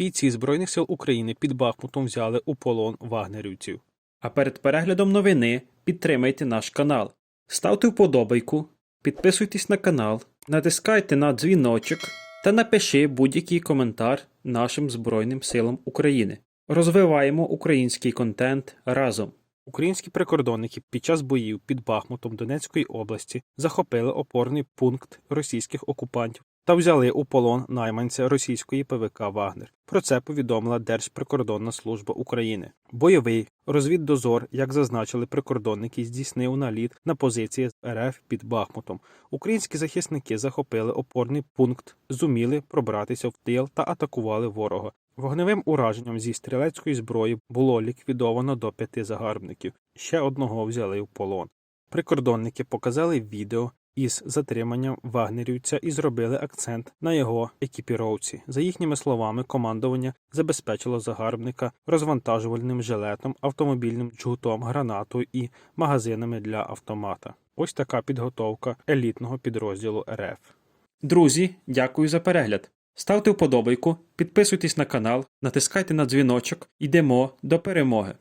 Бійці Збройних сил України під Бахмутом взяли у полон вагнерівців. А перед переглядом новини підтримайте наш канал. Ставте вподобайку, підписуйтесь на канал, натискайте на дзвіночок та напиши будь-який коментар нашим Збройним силам України. Розвиваємо український контент разом. Українські прикордонники під час боїв під Бахмутом Донецької області захопили опорний пункт російських окупантів та взяли у полон найманця російської ПВК Вагнер. Про це повідомила Держприкордонна служба України. Бойовий розвіддозор, як зазначили прикордонники, здійснив наліт на позиції РФ під Бахмутом. Українські захисники захопили опорний пункт, зуміли пробратися в тил та атакували ворога. Вогневим ураженням зі стрілецької зброї було ліквідовано до п'яти загарбників. Ще одного взяли в полон. Прикордонники показали відео із затриманням вагнерівця і зробили акцент на його екіпіровці. За їхніми словами, командування забезпечило загарбника розвантажувальним жилетом, автомобільним джгутом, гранатою і магазинами для автомата. Ось така підготовка елітного підрозділу РФ. Друзі, дякую за перегляд. Ставте вподобайку, підписуйтесь на канал, натискайте на дзвіночок. Йдемо до перемоги.